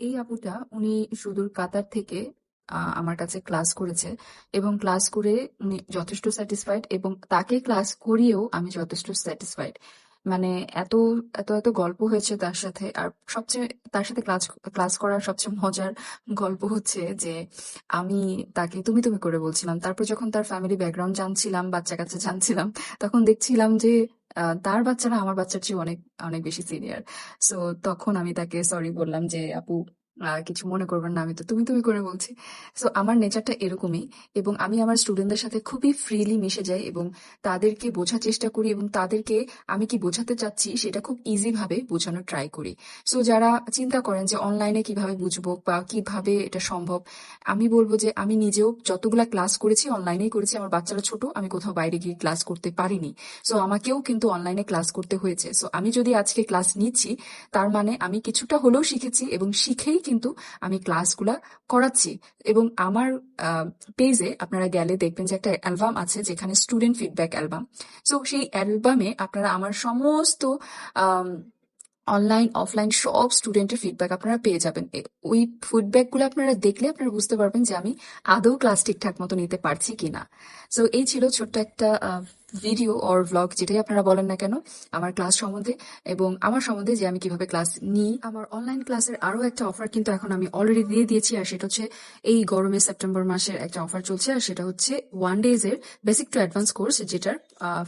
এই আপুটা উনি সুদূর কাতার থেকে আমার কাছে ক্লাস করেছে এবং ক্লাস করে উনি যথেষ্ট স্যাটিসফাইড এবং তাকে ক্লাস করিয়েও আমি যথেষ্ট স্যাটিসফাইড। মানে এত এত এত গল্প হয়েছে তার সাথে আর সবচেয়ে, তার সাথে ক্লাস ক্লাস করার সবচেয়ে মজার গল্প হচ্ছে যে আমি তাকে তুমি তুমি করে বলছিলাম। তারপর যখন তার ফ্যামিলি ব্যাকগ্রাউন্ড জানছিলাম বাচ্চা কাচ্চা জানছিলাম, তখন দেখছিলাম যে তার বাচ্চারা আমার বাচ্চার চেয়ে অনেক অনেক বেশি সিনিয়র সো তখন আমি তাকে সরি বললাম যে, আপু কিছু মনে করবেন না আমি তো, তুমি তুমি করে বলছি। সো আমার নেচারটা এরকমই এবং আমি আমার স্টুডেন্টদের সাথে খুবই ফ্রিলি মিশে যাই এবং তাদেরকে বোঝার চেষ্টা করি এবং তাদেরকে আমি কি বোঝাতে চাচ্ছি সেটা খুব ইজি ভাবে বোঝানোর ট্রাই করি। সো যারা চিন্তা করেন যে অনলাইনে কীভাবে বুঝব বা কীভাবে এটা সম্ভব, আমি বলব যে আমি নিজেও যতগুলা ক্লাস করেছি অনলাইনেই করেছি, আমার বাচ্চারা ছোট, আমি কোথাও বাইরে গিয়ে ক্লাস করতে পারিনি। সো আমাকেও কিন্তু অনলাইনে ক্লাস করতে হয়েছে। সো আমি যদি আজকে ক্লাস নিচ্ছি, তার মানে আমি কিছুটা হলেও শিখেছি এবং শিখেই কিন্তু আমি ক্লাসগুলা করাচ্ছি। এবং আমার পেজে আপনারা গেলে দেখবেন যে একটা অ্যালবাম আছে যেখানে স্টুডেন্ট ফিডব্যাক অ্যালবাম। তো সেই অ্যালবামে আপনারা আমার সমস্ত অনলাইন অফলাইন সব স্টুডেন্টের ফিডব্যাক আপনারা পেয়ে যাবেন। ওই ফিডব্যাকগুলো আপনারা দেখলে আপনারা বুঝতে পারবেন যে আমি আদৌ ক্লাস ঠিকঠাক মতো নিতে পারছি কিনা। সো এই ছিল ছোট্ট একটা ভিডিও অর ভ্লগ যেটাই আপনারা বলেন না কেন, আমার ক্লাস সম্বন্ধে এবং আমার সম্বন্ধে যে আমি কীভাবে ক্লাস নিই। আমার অনলাইন ক্লাসের আরও একটা অফার কিন্তু এখন আমি অলরেডি দিয়ে দিয়েছি, আর সেটা হচ্ছে এই গরমে সেপ্টেম্বর মাসের একটা অফার চলছে, আর সেটা হচ্ছে ওয়ান ডেজ এর বেসিক টু অ্যাডভান্স কোর্স যেটার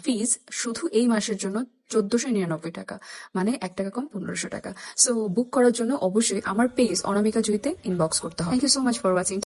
ফিজ শুধু এই মাসের জন্য চোদ্দশো নিরানব্বই টাকা মানে এক টাকা কম পনেরোশো টাকা। সো বুক করার জন্য অবশ্যই আমার পেজ অনামিকা জুইতে ইনবক্স করতে হবে। Thank you so much for watching